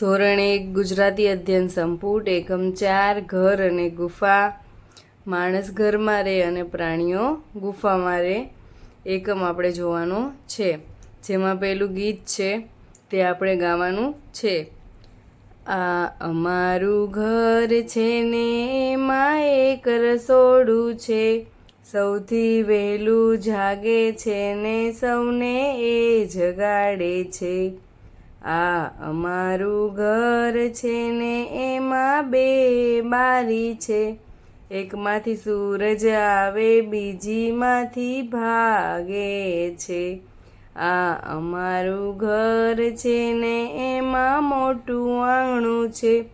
ધોરણ એક, ગુજરાતી અધ્યયન સંપુટ, એકમ ચાર, ઘર અને ગુફા. માણસ ઘરમાં રહે અને પ્રાણીઓ ગુફામાં રહે. એકમ આપણે જોવાનું છે. જેમાં પેલું ગીત છે, તે આપણે ગાવાનું છે. આ અમારું ઘર છે ને એમાં એક રસોડું છે. સૌથી વહેલું જાગે છે ને સૌને એ જગાડે છે. આ અમારું ઘર છે ને એમાં બે બારી છે. એકમાંથી સૂરજ આવે, બીજીમાંથી ભાગે છે. આ અમારું ઘર છે ને એમાં મોટું આંગણું છે.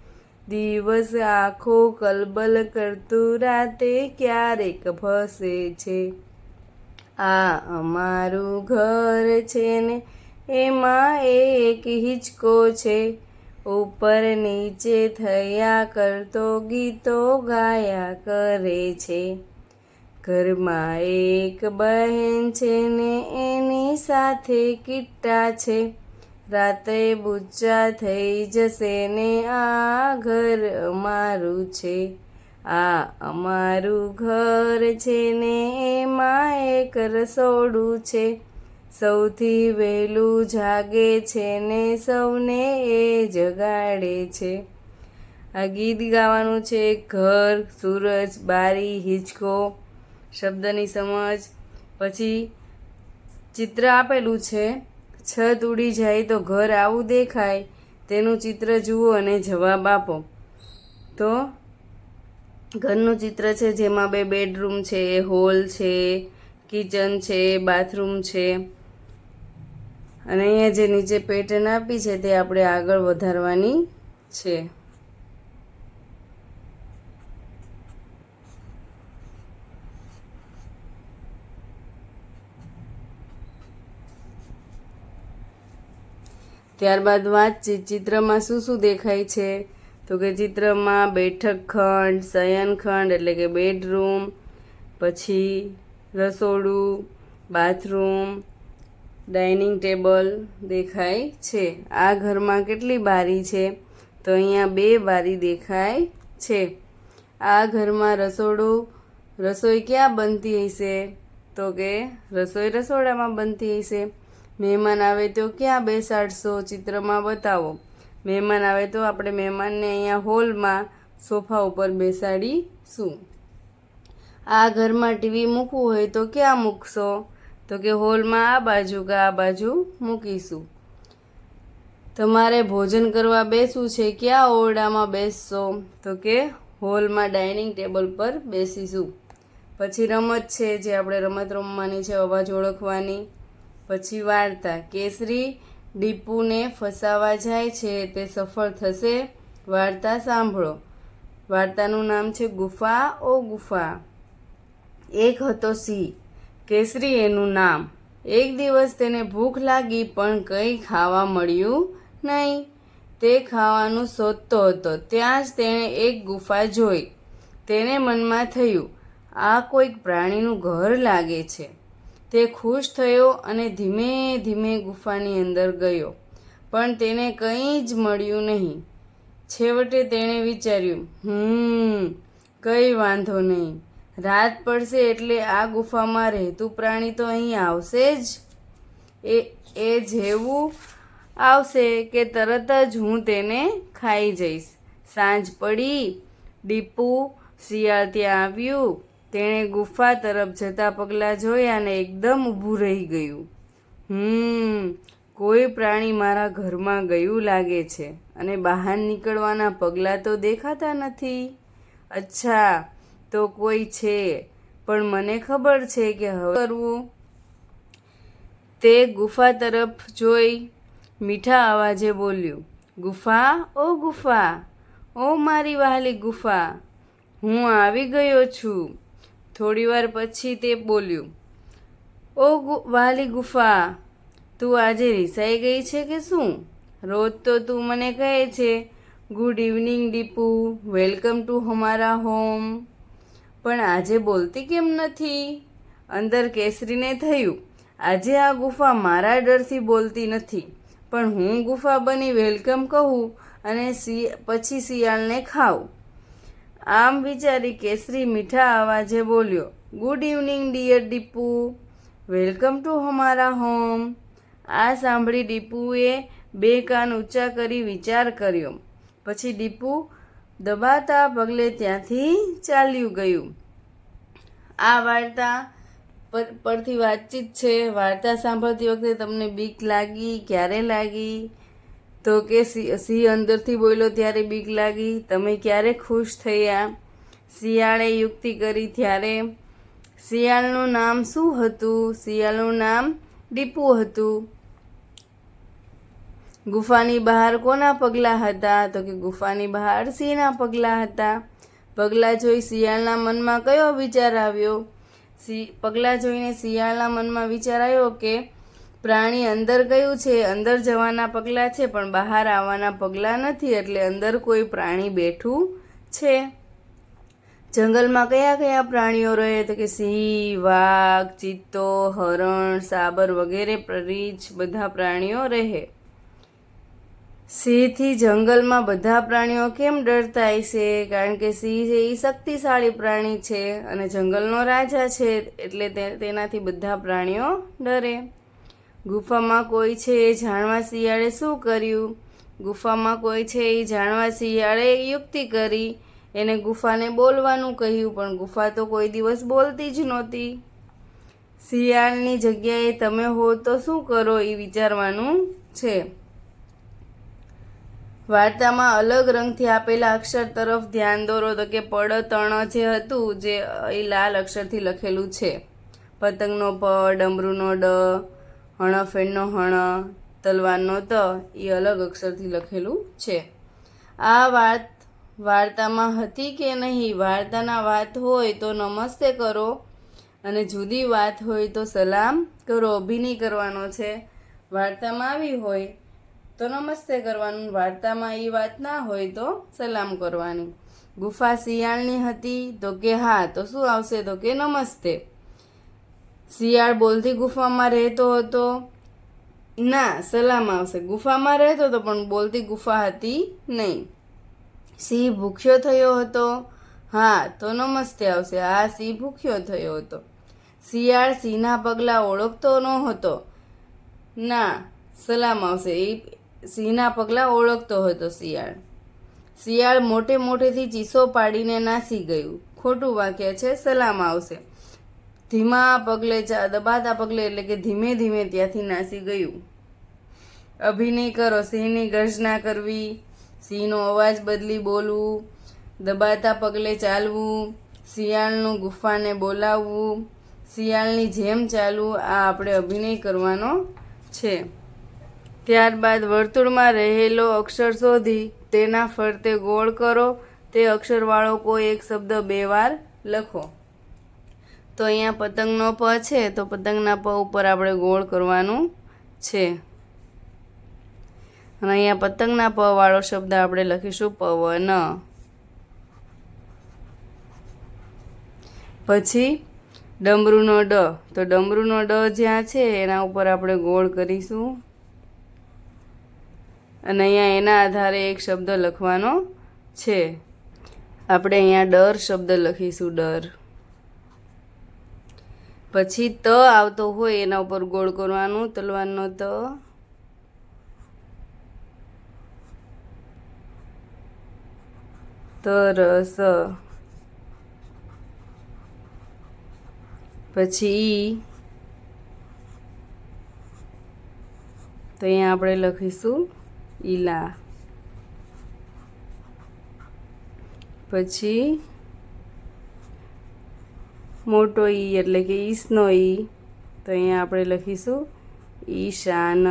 દિવસ આખો કલબલ કરતું રાતે ક્યારેક ફસે છે. આ અમારું ઘર છે ને એમાં એક હિંચકો છે. ઉપર નીચે થયા કરતો ગીતો ગાયા કરે છે. ઘરમાં એક બહેન છે ને એની સાથે કિટ્ટા છે. રાત્રે બુચ્ચા થઈ જશે ને આ ઘર અમારું છે. આ અમારું ઘર છે ને એમાં એક રસોડું છે. સૌથી વહેલું જાગે છે ને સૌને એ જગાડે છે. આ ગીત ગાવાનું છે ઘર, સૂરજ, બારી, હિંચકો શબ્દની સમજ. પછી ચિત્ર આપેલું છે, છત ઉડી જાય તો ઘર આવું દેખાય, તેનું ચિત્ર જુઓ અને જવાબ આપો. તો ઘરનું ચિત્ર છે જેમાં બે બેડરૂમ છે હોલ છે, કિચન છે, બાથરૂમ છે. અને અહીંયા જે નીચે પેટર્ન આપી છે તે આપણે આગળ વધારવાની છે. ત્યારબાદ વાતચીત ચિત્રમાં શું શું દેખાય છે? તો કે ચિત્રમાં બેઠક ખંડ શયનખંડ એટલે કે બેડરૂમ, પછી રસોડું, બાથરૂમ ડાઇનિંગ ટેબલ દેખાય છે. આ ઘરમાં કેટલી બારી છે? તો અહીંયા બે બારી દેખાય છે. આ ઘરમાં રસોડું, રસોઈ ક્યાં બનતી હશે? તો કે રસોઈ રસોડામાં બનતી હશે. મહેમાન આવે તો ક્યાં બેસાડશો? ચિત્રમાં બતાવો. મહેમાન આવે તો આપણે મહેમાનને અહીંયા હોલમાં સોફા ઉપર બેસાડીશું. આ ઘરમાં ટીવી મૂકવું હોય તો ક્યાં મૂકશો? તો કે હોલમાં આ બાજુ કે આ બાજુ મૂકીશું. તમારે ભોજન કરવા બેસવું છે ક્યાં ઓરડામાં બેસશો? તો કે હોલમાં ડાઇનિંગ ટેબલ પર બેસીશું. પછી રમત છે જે આપણે રમત રમવાની છે, અવાજ ઓળખવાની. પછી વાર્તા. કેસરી ડીપુને ફસાવા જાય છે, તે સફળ થશે? વાર્તા સાંભળો. વાર્તાનું નામ છે ગુફા ઓ ગુફા. એક હતો સિંહ. કેસરી એનું નામ. એક દિવસ તેને ભૂખ લાગી પણ કંઈ ખાવા મળ્યું નહીં. તે ખાવાનું શોધતો હતો. ત્યાં જ તેણે એક ગુફા જોઈ. તેને મનમાં થયું, આ કોઈક પ્રાણીનું ઘર લાગે છે. તે ખુશ થયો અને ધીમે ધીમે ગુફાની અંદર ગયો. પણ તેને કંઈ જ મળ્યું નહીં. છેવટે તેણે વિચાર્યું, હમ, કંઈ વાંધો નહીં. રાત પડશે એટલે આ ગુફામાં રહેતું પ્રાણી તો અહીં આવશે જ. એ એ જેવું આવશે કે તરત જ હું તેને ખાઈ જઈશ. સાંજ પડી, ડીપુ શિયાળ ત્યાં આવ્યું. તેણે ગુફા તરફ જતા પગલાં જોયા અને એકદમ ઊભું રહી ગયું. હમ, કોઈ પ્રાણી મારા ઘરમાં ગયું લાગે છે અને બહાર નીકળવાના પગલાં તો દેખાતા નથી. અચ્છા તો કોઈ છે? પણ મને ખબર છે કે હવે કરવું. તે ગુફા તરફ જોઈ મીઠા અવાજે બોલ્યું, ગુફા? ઓ ગુફા! ઓ મારી વહાલી ગુફા! હું આવી ગયો છું. થોડીવાર પછી તે બોલ્યું, ઓ વાલી ગુફા! તું આજે રિસાઈ ગઈ છે કે શું? રોજ તો તું મને કહે છે, good evening Deepu welcome to હમારા home. પણ આજે બોલતી કેમ નથી? અંદર કેસરીને થયું, આજે આ ગુફા મારા ડરથી બોલતી નથી. પણ હું ગુફા બની વેલકમ કહું અને સી, પછી શિયાળને ખાઉં. આમ વિચારી કેસરી મીઠા અવાજે બોલ્યો, good evening, dear Deepu welcome to હમારા home. આ સાંભળી દીપુએ બે કાન ઊંચા કરી વિચાર કર્યો. પછી દીપુ દબાતા પગલે ત્યાંથી ચાલ્યું ગયું. આ વાર્તા પર- પરથી વાતચીત છે. વાર્તા સાંભળતી વખતે તમને બીક લાગી? ક્યારે લાગી? તો કે સિંહ અંદરથી બોલ્યો, ત્યારે બીક લાગી. તમે ક્યારે ખુશ થયા? શિયાળે યુક્તિ કરી ત્યારે? શિયાળનું નામ શું હતું? શિયાળનું નામ ડીપુ હતું. ગુફાની બહાર કોના પગલાં હતા? તો કે ગુફાની બહાર સિંહના પગલાં હતા. પગલાં જોઈ શિયાળના મનમાં કયો વિચાર આવ્યો? સી પગલાં જોઈને શિયાળના મનમાં વિચાર આવ્યો કે પ્રાણી અંદર ગયું છે, અંદર જવાના પગલાં છે, પણ બહાર આવવાના પગલાં નથી, એટલે અંદર કોઈ પ્રાણી બેઠું છે. જંગલમાં કયા કયા પ્રાણીઓ રહે? તો કે સિંહ, વાઘ, ચિત્તો, હરણ, સાબર વગેરે રીંછ બધા પ્રાણીઓ રહે. સિંહથી જંગલમાં બધા પ્રાણીઓ કેમ ડરતા હશે કારણ કે સિંહ છે એ શક્તિશાળી પ્રાણી છે અને જંગલનો રાજા છે એટલે તેનાથી બધા પ્રાણીઓ ડરે. ગુફામાં કોઈ છે એ જાણવા શિયાળે શું કર્યું? ગુફામાં કોઈ છે એ જાણવા શિયાળે યુક્તિ કરી. એને ગુફાને બોલવાનું કહ્યું, પણ ગુફા તો કોઈ દિવસ બોલતી જ નહોતી. શિયાળની જગ્યાએ તમે હો તો શું કરો એ વિચારવાનું છે. વાર્તામાં અલગ રંગથી આપેલા અક્ષર તરફ ધ્યાન દોરો તો કે પડ, તણ જે હતું, જે એ લાલ અક્ષરથી લખેલું છે. પતંગનો પ, ડમરૂનો ડ, હણફેણનો હણ, તલવારનો ત, એ અલગ અક્ષરથી લખેલું છે. આ વાત વાર્તામાં હતી કે નહીં? વાર્તાના વાત હોય તો નમસ્તે કરો અને જુદી વાત હોય તો સલામ કરો, અભિનય કરવાનો છે. વાર્તામાં આવી હોય તો નમસ્તે કરવાનું. વાર્તામાં એ વાત ના હોય તો સલામ કરવાની. ગુફા શિયાળની હતી તો કે હા, તો શું આવશે? તો કે નમસ્તે. શિયાળ બોલતી ગુફામાં રહેતો હતો. ના, સલામ આવશે. ગુફામાં રહેતો હતો, પણ બોલતી ગુફા હતી નહીં. સિંહ ભૂખ્યો થયો હતો. હા, તો નમસ્તે આવશે. હા સિંહ ભૂખ્યો થયો હતો. શિયાળ સિંહના પગલાં ઓળખતો નહોતો. ના, સલામ આવશે. એ સિંહના પગલાં ઓળખતો હતો શિયાળ. શિયાળ મોટે મોટેથી ચીસો પાડીને નાસી ગયું. ખોટું વાક્ય છે, સલામ આવશે. ધીમા પગલે દબાતા પગલે એટલે કે ધીમે ધીમે ત્યાંથી નાસી ગયું. અભિનય કરો, સિંહની ગર્જના કરવી, સિંહનો અવાજ બદલી બોલવું, દબાતા પગલે ચાલવું, શિયાળનું ગુફાને બોલાવવું, શિયાળની જેમ ચાલવું, આ આપણે અભિનય કરવાનો છે. ત્યારબાદ વર્તુળમાં રહેલો અક્ષર શોધી તેના ફરતે ગોળ કરો. તે અક્ષરવાળો કોઈ એક શબ્દ બે વાર લખો. તો અહીંયા પતંગનો પ છે, તો પતંગના પ ઉપર આપણે ગોળ કરવાનું છે. અને અહીંયા પતંગના પ વાળો શબ્દ આપણે લખીશું પવન. પછી ડમરૂનો ડ, તો ડમરૂનો ડ જ્યાં છે, એના ઉપર આપણે ગોળ કરીશું. અને અહીંયા એના આધારે એક શબ્દ લખવાનો છે. આપણે અહીંયા ડર શબ્દ લખીશું, ડર. પછી ત આવતો હોય એના ઉપર ગોળ કરવાનું, તલવારનો ત. તરસ. પછી તો અહીંયા આપણે લખીશું. ઈલા પછી મોટો ઈ એટલે કે ઈસનો ઈ. તો અહીંયા આપણે લખીશું ઈશાન.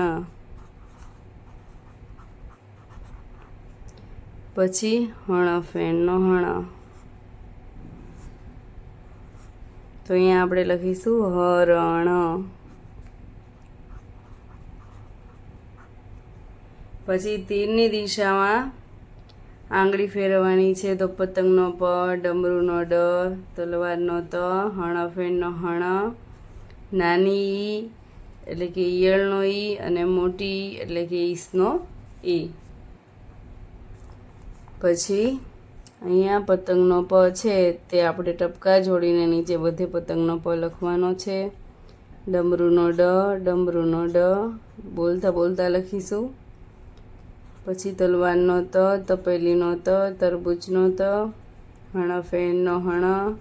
પછી હણફેણનો હણ. તો અહીંયા આપણે લખીશું હરણ. પછી તીરની દિશામાં આંગળી ફેરવવાની છે તો પતંગનો પ ડમરૂનો ડ તલવારનો ત, હણફેણનો હણ, નાની ઈ, એટલે કે ઈયળનો ઈ અને મોટી એટલે કે ઈસનો ઈ. પછી અહીંયા પતંગનો પ છે, તે આપણે ટપકા જોડીને નીચે બધે પતંગનો પ લખવાનો છે. ડમરૂનો ડ ડમરૂનો ડ, બોલતા બોલતા લખીશું. પછી તલવારનો ત, તપેલીનો ત, તરબૂચનો ત, હણફેણનો હણ,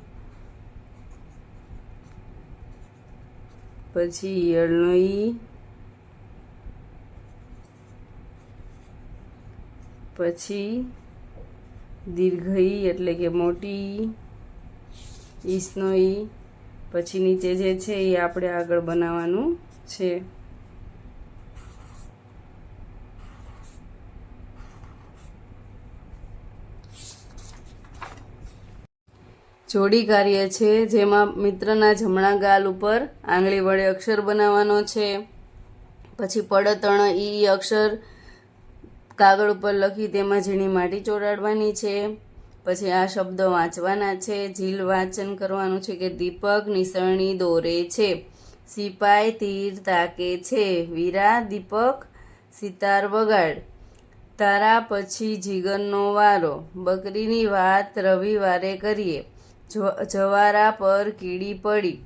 પછી ઈયળનો ઈ, પછી દીર્ઘ ઈ એટલે કે મોટી ઈસનો ઈ, પછી નીચે જે છે એ આપણે આગળ બનાવવાનું છે. જોડી કાર્ય છે, જેમાં મિત્રના જમણા ગાલ ઉપર આંગળી વડે અક્ષર બનાવવાનો છે. પછી પડતણ ઈ અક્ષર કાગળ ઉપર લખી તેમાં ઝીણી માટી ચોરાડવાની છે. પછી આ શબ્દો વાંચવાના છે. ઝીલ વાંચન કરવાનું છે કે દીપક નિસરણી દોરે છે. સિપાઈ તીર તાકે છે. વીરા દીપક સિતાર વગાડ. તારા પછી જીગરનો વારો. બકરીની વાત રવિવારે કરીએ. જવારા પર કીડી પડી.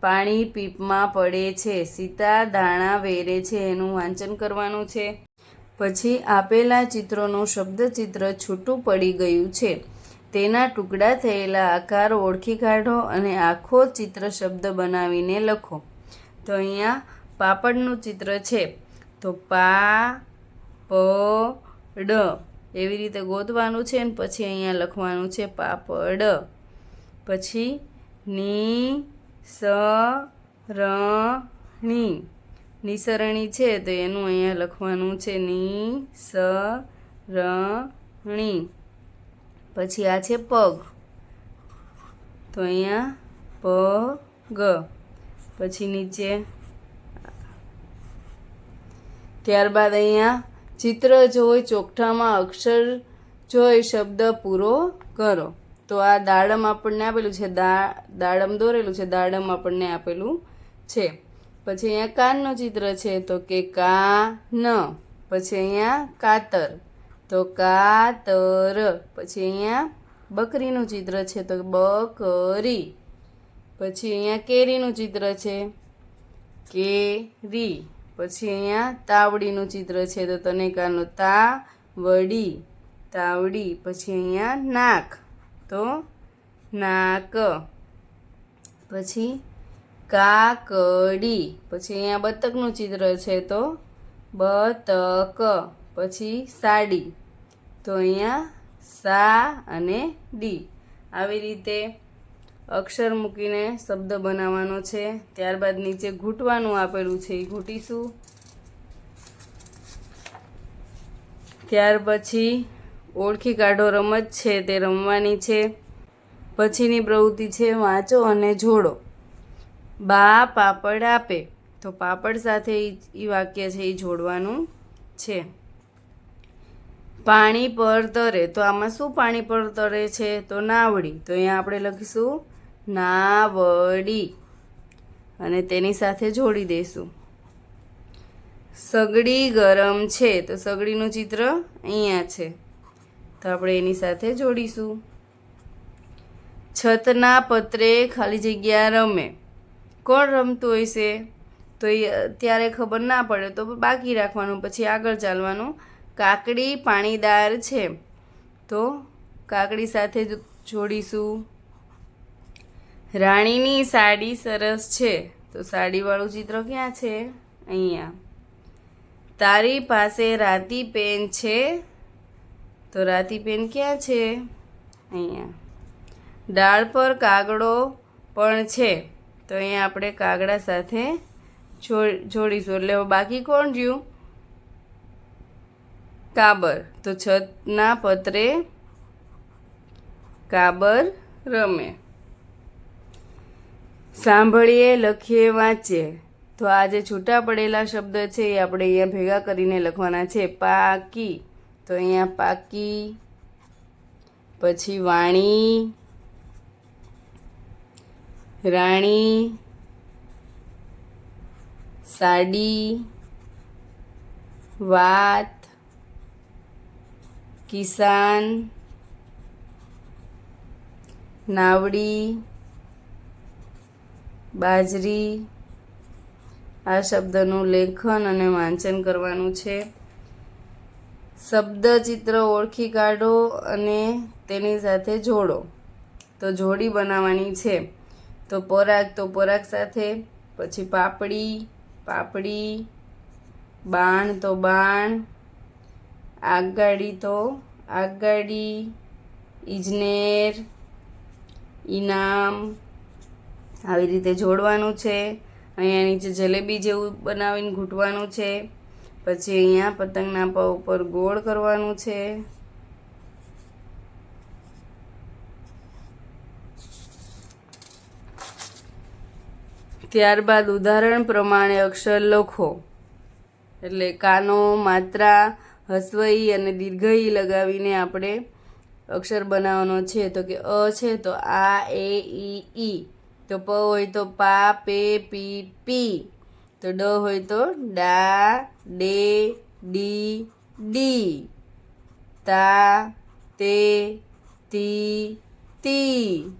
પાણી પીપમાં પડે છે. સીતા દાણા વેરે છે. એનું વાંચન કરવાનું છે. પછી આપેલા ચિત્રોનું શબ્દચિત્ર છૂટું પડી ગયું છે. તેના ટુકડા થયેલા આકાર ઓળખી કાઢો અને આખો ચિત્ર શબ્દ બનાવીને લખો. તો અહીંયા પાપડનું ચિત્ર છે. તો પા પ ડ એવી રીતે ગોતવાનું છે ને પછી અહીંયા લખવાનું છે પાપડ. પછી ની સ ર ણી નિસરણી છે તો એનું અહીંયા લખવાનું છે ની સ ર ણી પછી આ છે પગ. તો અહીંયા પ ગ પછી નીચે. ત્યારબાદ અહીંયા ચિત્ર જોઈ ચોકઠામાં અક્ષર જોઈ શબ્દ પૂરો કરો. તો આ દાડમ આપણને આપેલું છે, દા, દાડમ દોરેલું છે, દાડમ આપણને આપેલું છે. પછી અહીંયા કાનનું ચિત્ર છે, તો કે કા ન પછી અહીંયા કાતર, તો કાતર. પછી અહીંયા બકરીનું ચિત્ર છે, તો બકરી. પછી અહીંયા કેરીનું ચિત્ર છે, કેરી. પછી અહીંયા તાવડીનું ચિત્ર છે, તો તને કાનું તા વડી તાવડી. પછી અહીંયા નાક. તો નાક. પછી કાકડી. પછી અહીંયા બતકનું ચિત્ર છે તો બતક. પછી સાડી. તો અહીંયા સા અને ડી. આવી રીતે અક્ષર મૂકીને શબ્દ બનાવવાનો છે. ત્યારબાદ નીચે ઘૂંટવાનું આપેલું છે. એ ઘૂંટીશું. ત્યાર પછી ઓળખી કાઢો, રમત છે, તે રમવાની છે. પછીની પ્રવૃત્તિ છે, વાંચો અને જોડો. બા પાપડ આપે. તો પાપડ સાથે એ વાક્ય છે એ જોડવાનું છે. પાણી પર તરે. તો આમાં શું પાણી પર તરે છે? તો નાવડી. તો અહીંયા આપણે લખીશું, નાવડી. અને તેની સાથે જોડી દઈશું. સગડી ગરમ છે. તો સગડીનું ચિત્ર અહીંયા છે. તો આપણે એની સાથે જોડીશું. છતના પત્રે ખાલી જગ્યા રમે. કોણ રમતું હોય છે તો એ ત્યારે ખબર ના પડે, તો બાકી રાખવાનું, પછી આગળ ચાલવાનું. કાકડી પાણીદાર છે. તો કાકડી સાથે જોડીશું. રાણીની સાડી સરસ છે. તો સાડીવાળું ચિત્ર ક્યાં છે? અહીંયા. તારી પાસે રાતી પેન છે. તો રાતીબેન ક્યાં છે? અહીંયા. ડાળ પર કાગડો પણ છે. તો અહીંયા આપણે કાગડા સાથે જોડીશું. એટલે બાકી કોણ રહ્યું? કાબર. તો છતના પત્રે કાબર રમે. સાંભળીએ, લખીએ, વાંચીએ. તો આ જે છૂટા પડેલા શબ્દ છે એ આપણે અહીંયા ભેગા કરીને લખવાના છે. પાકી તો અહીંયા પાકી, પછી વાણી, રાણી, સાડી, વાત, કિસાન, નાવડી, બાજરી, આ શબ્દનું લેખન અને વાંચન કરવાનું છે. શબ્દ ચિત્ર ઓળખી કાઢો અને તેની સાથે જોડો. તો જોડી બનાવવાની છે. તો પરાગ તો પરાગ સાથે, પછી પાપડી પાપડી, બાણ, તો બાણ, આગગાડી, તો આગગાડી ઇજનેર ઇનામ આવી રીતે જોડવાનું છે. અહીંયા નીચે જલેબી જેવું બનાવીને ઘૂંટવાનું છે. પછી અહીંયા પતંગના પા ઉપર ગોળ કરવાનું છે. ત્યારબાદ ઉદાહરણ પ્રમાણે અક્ષર લખો. એટલે કાનો, માત્રા, હસવઈ અને દીર્ઘઈ લગાવીને આપણે અક્ષર બનાવવાનો છે. તો કે અ છે તો આ, એ, ઈ ઈ. તો પ હોય તો પા, પે, પી પી. તો ડ હોય તો ડા, ડે, ડી ડી. તા, તે, તી તી.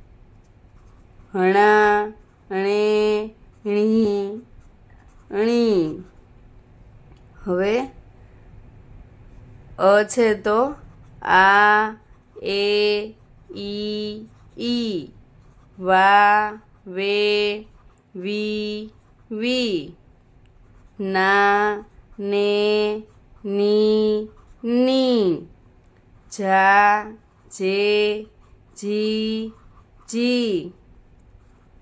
હણા અણે ણી અણી હવે અ છે તો આ, એ, ઈ ઈ. વા, વે, વી વી. ના, ને, ની ની. જા, જે, જી જી.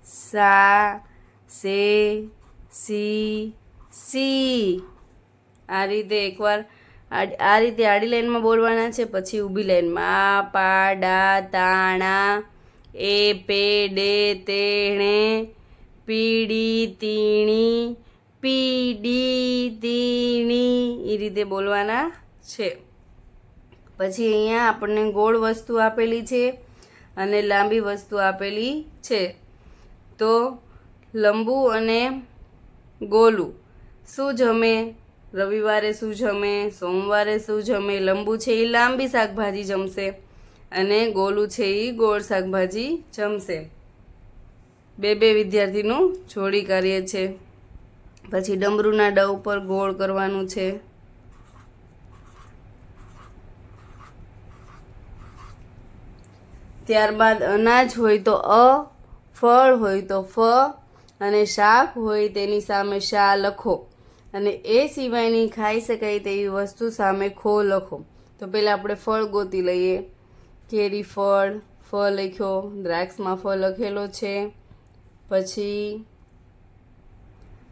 સા, સે, સી સી. આ રીતે એકવાર આ રીતે આડી લાઈનમાં બોલવાના છે, પછી ઊભી લાઈનમાં. આ, પા, ડા, તાણા, એ, પે, ડે, તેણે, પીડી, તીણી પીડી દીની એ રીતે બોલવાના છે. પછી અહીંયા આપણને ગોળ વસ્તુ આપેલી છે અને લાંબી વસ્તુ આપેલી છે. તો લંબુ અને ગોલું. શું જમે? રવિવારે શું જમે? સોમવારે શું જમે? લંબુ છે એ લાંબી શાકભાજી જમશે અને ગોલું છે એ ગોળ શાકભાજી જમશે. બે બે વિદ્યાર્થીનું જોડી કાર્ય છે. પછી ડમરૂના ડ ઉપર ગોળ કરવાનું છે. ત્યારબાદ અનાજ હોય તો અ, ફળ હોય તો ફ અને શાક હોય તેની સામે શા લખો. અને એ સિવાયની ખાઈ શકાય તેવી વસ્તુ સામે ખો લખો. તો પહેલાં આપણે ફળ ગોતી લઈએ. કેરી ફળ, ફ લખ્યો, દ્રાક્ષમાં ફ લખેલો છે. પછી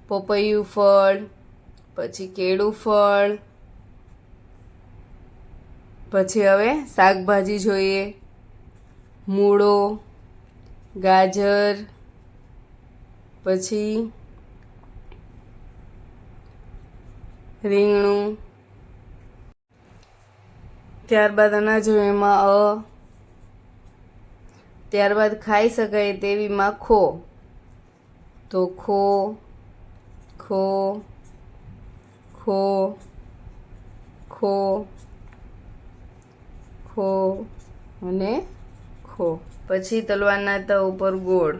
પપૈયું ફળ, પછી કેળું ફળ, પછી હવે શાકભાજી જોઈએ, મૂળો, ગાજર, પછી રીંગણું. ત્યારબાદ અનાજ એમાં અ. ત્યારબાદ ખાઈ શકાય તેવીમાં ખો તો ખો. ખો ખો ખો ખો અને ખો. પછી તલવારના ત ઉપર ગોળ.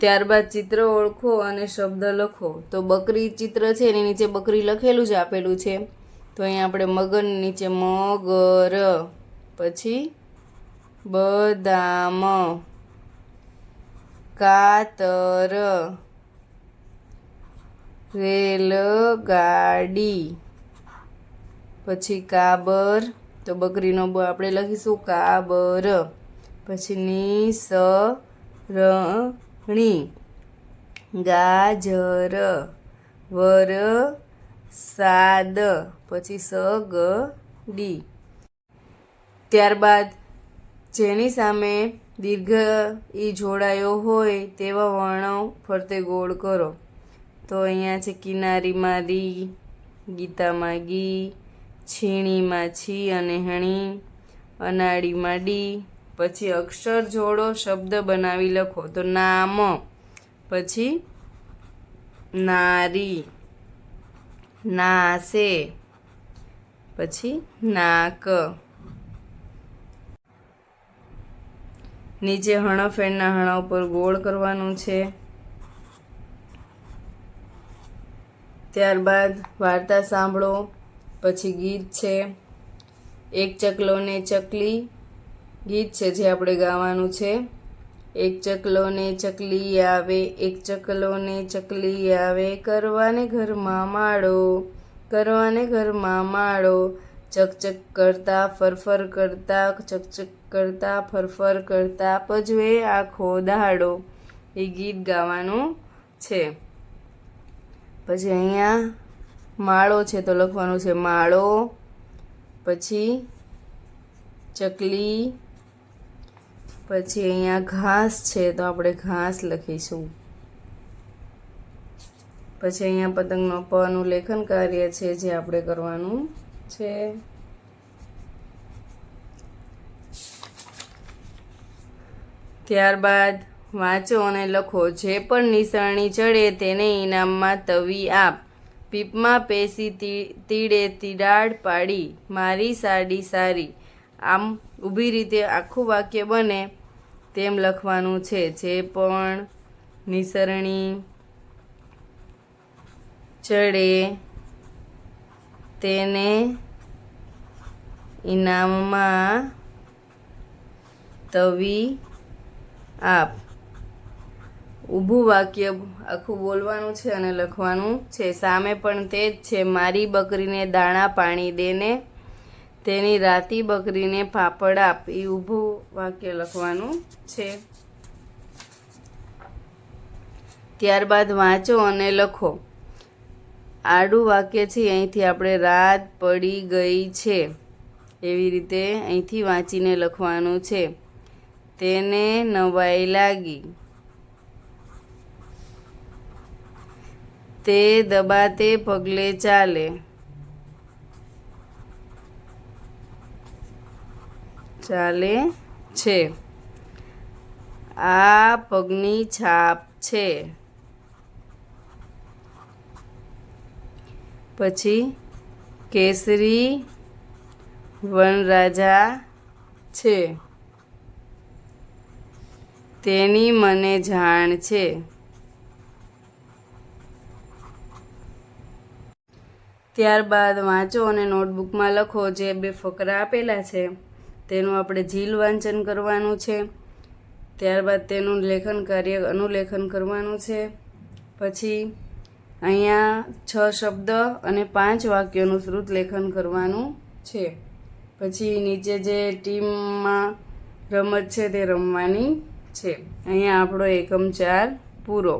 ત્યારબાદ ચિત્ર ઓળખો અને શબ્દ લખો. તો બકરી ચિત્ર છે, એની નીચે બકરી લખેલું જ આપેલું છે. તો અહીંયા આપણે મગન, નીચે મગર. પછી બદામ, કાતર, રેલગાડી, પછી કાબર, તો બકરીનો આપણે લખીશું કાબર, પછી નિસરણી, ગાજર વર સાદ પછી સગડી. ત્યારબાદ જેની સામે દીર્ઘ ઈ જોડાયો હોય તેવા વર્ણો ફરતે ગોળ કરો. તો અહીંયા છે કિનારીમાં રી ગીતામાં ગી છીણીમાં છી અને હણી અનાળીમાં ડી પછી અક્ષર જોડો શબ્દ બનાવી લખો. તો નામ, પછી નારી, નાસે, પછી નાક. નીચે હણાફેણના હણા ઉપર ગોળ કરવાનું છે. ત્યારબાદ વાર્તા સાંભળો, પછી ગીત છે. એક ચકલો ને ચકલી ગીત છે જે આપણે ગાવાનું છે. એક ચકલો ને ચકલી આવે, એક ચકલો ને ચકલી આવે, કરવાને ઘરમાં માળો, કરવાને ઘરમાં માળો. ચકચક કરતા, ફરફર કરતા, ચકચક કરતા, ફરફર કરતા, પજવે આખો દાડો. એ ગીત ગાવાનું છે. પછી અહીંયા માળો છે તો લખવાનું છે માળો. પછી ચકલી. પછી અહીંયા ઘાસ છે તો આપણે ઘાસ લખીશું. પછી અહીંયા પતંગનો પનું લેખન કાર્ય છે જે આપણે કરવાનું છે. ત્યારબાદ વાંચો અને લખો. જે પણ નિશાણી ચડે તેને ઇનામમાં તવી આપ. પીપમાં પેસી તીડે તીડાડ પાડી. મારી સાડી સારી. આમ ઊભી રીતે આખું વાક્ય બને તેમ લખવાનું છે. જે પણ નિસરણી ચડે તેને ઇનામમાં તવી આપ ઊભું વાક્ય આખું બોલવાનું છે અને લખવાનું છે. સામે પણ તે જ છે. મારી બકરીને દાણા પાણી દેને, તેની રાતી બકરીને પાપડ આપ. એ ઊભું વાક્ય લખવાનું છે. ત્યારબાદ વાંચો અને લખો. આડું વાક્ય છે અહીંથી આપણે રાત પડી ગઈ છે. એવી રીતે અહીંથી વાંચીને લખવાનું છે. તેને નવાઈ લાગી. તે દબાતે પગલે ચાલે. ચાલે છે. આ પગની છાપ છે. પછી કેસરી વનરાજા છે. તેની મને જાણ છે. ત્યારબાદ વાંચો અને નોટબુકમાં લખો જે બે ફકરા આપેલા છે. તેનું આપણે ઝીલ વાંચન કરવાનું છે. ત્યારબાદ તેનું લેખન કાર્ય અનુલેખન કરવાનું છે. પછી અહીંયા છ શબ્દ અને પાંચ વાક્યોનું શ્રુત લેખન કરવાનું છે. પછી નીચે જે ટીમમાં રમત છે તે રમવાની છે. અહીંયા આપણો એકમ ચાર પૂરો.